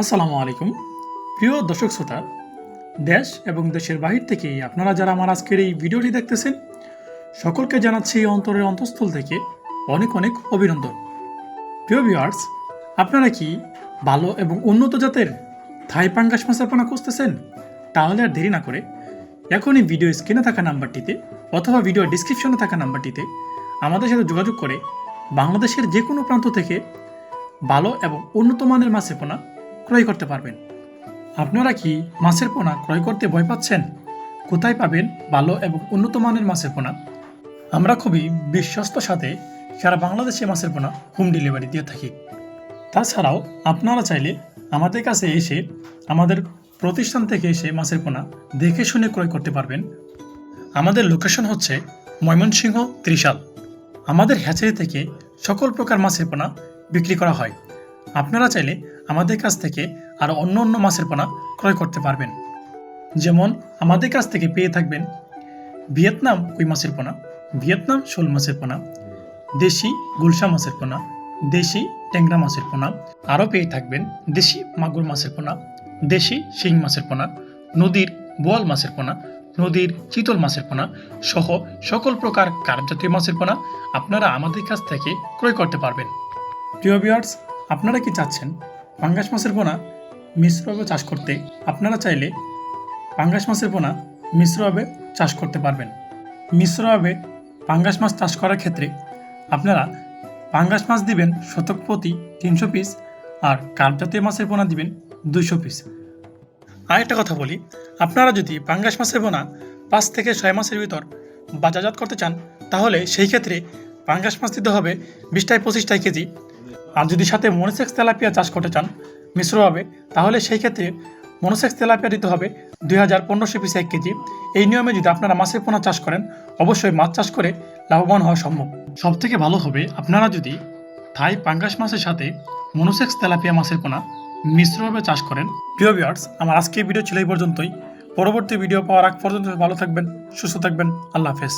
আসসালামু আলাইকুম। প্রিয় দর্শক শ্রোতা, দেশ এবং দেশের বাহির থেকে আপনারা যারা আমার আজকের এই ভিডিওটি দেখতেছেন, সকলকে জানাচ্ছি অন্তরের অন্তঃস্থল থেকে অনেক অনেক অভিনন্দন। প্রিয় ভিউয়ার্স আপনারা কি ভালো এবং উন্নত জাতের থাই পাঙ্গাস মাছের পোনা খুঁজতেছেন? তাহলে আর দেরি না করে এখনই ভিডিও স্ক্রিনে থাকা নাম্বারটিতে অথবা ভিডিও ডিসক্রিপশনে থাকা নাম্বারটিতে আমাদের সাথে যোগাযোগ করে বাংলাদেশের যে কোনো প্রান্ত থেকে ভালো এবং উন্নত মানের মাছের পোনা ক্রয় করতে পারবেন। আপনারা কি মাছের পোনা ক্রয় করতে ভয় পাচ্ছেন? কোথায় পাবেন ভালো এবং উন্নত মানের মাছের পোনা? আমরা খুবই বিশ্বস্ত সাথে সারা বাংলাদেশে মাছের পোনা হোম ডেলিভারি দিয়ে থাকি। তাছাড়াও আপনারা চাইলে আমাদের কাছে এসে আমাদের প্রতিষ্ঠান থেকে এসে মাছের পোনা দেখে শুনে ক্রয় করতে পারবেন। আমাদের লোকেশন হচ্ছে ময়মনসিংহ ত্রিশাল। আমাদের হ্যাচারি থেকে সকল প্রকার মাছের পোনা বিক্রি করা হয়। আপনারা চাইলে আমাদের কাছ থেকে আরও অন্য অন্য মাছের পোনা ক্রয় করতে পারবেন। যেমন আমাদের কাছ থেকে পেয়ে থাকবেন ভিয়েতনাম কুই মাছের পোনা, ভিয়েতনাম শোল মাছের পোনা, দেশি গুলশা মাছের পোনা, দেশি ট্যাংরা মাছের পোনা, আরও পেয়ে থাকবেন দেশি মাগুর মাছের পোনা, দেশি শিং মাছের পোনা, নদীর বোয়াল মাছের পোনা, নদীর চিতল মাছের পোনা সহ সকল প্রকার কার্পজাতীয় মাছের পোনা আপনারা আমাদের কাছ থেকে ক্রয় করতে পারবেন। প্রিয় ভিউয়ার্স আপনারা কি চাচ্ছেন? পাঙ্গাস মাছের পোনা মিশ্রভাবে চাষ করতে আপনারা চাইলে পাঙ্গাস মাছের পোনা মিশ্রভাবে চাষ করতে পারবেন। মিশ্রভাবে পাঙ্গাস মাছ চাষ করার ক্ষেত্রে আপনারা পাঙ্গাস মাছ দিবেন শতক প্রতি তিনশো পিস আর কার্প জাতীয় মাছের পোনা দিবেন দুইশো পিস। আর একটা কথা বলি, আপনারা যদি পাঙ্গাস মাছের পোনা পাঁচ থেকে ছয় মাসের ভিতর বাজারজাত করতে চান, তাহলে সেই ক্ষেত্রে পাঙ্গাস মাছ দিতে হবে বিশটায় পঁচিশটায় কেজি আর যদি সাথে মনোসেক্স তেলাপিয়া চাষ করতে চান মিশ্রভাবে, তাহলে সেই ক্ষেত্রে মনোসেক্স তেলাপিয়া দিতে হবে দুই হাজার পনেরোশো পিস এক কেজি। এই নিয়মে যদি আপনারা মাছের পোনা চাষ করেন, অবশ্যই মাছ চাষ করে লাভবান হওয়া সম্ভব। সব থেকে ভালো হবে, আপনারা যদি থাই পাঙ্গাস মাছের সাথে মনোসেক্স তেলাপিয়া মাছের পোনা মিশ্রভাবে চাষ করেন। প্রিয় ভিউয়ার্স আমার আজকের ভিডিও ছিল এই পর্যন্তই। পরবর্তী ভিডিও পাওয়ার আগ পর্যন্ত ভালো থাকবেন, সুস্থ থাকবেন, আল্লাহ হাফেজ।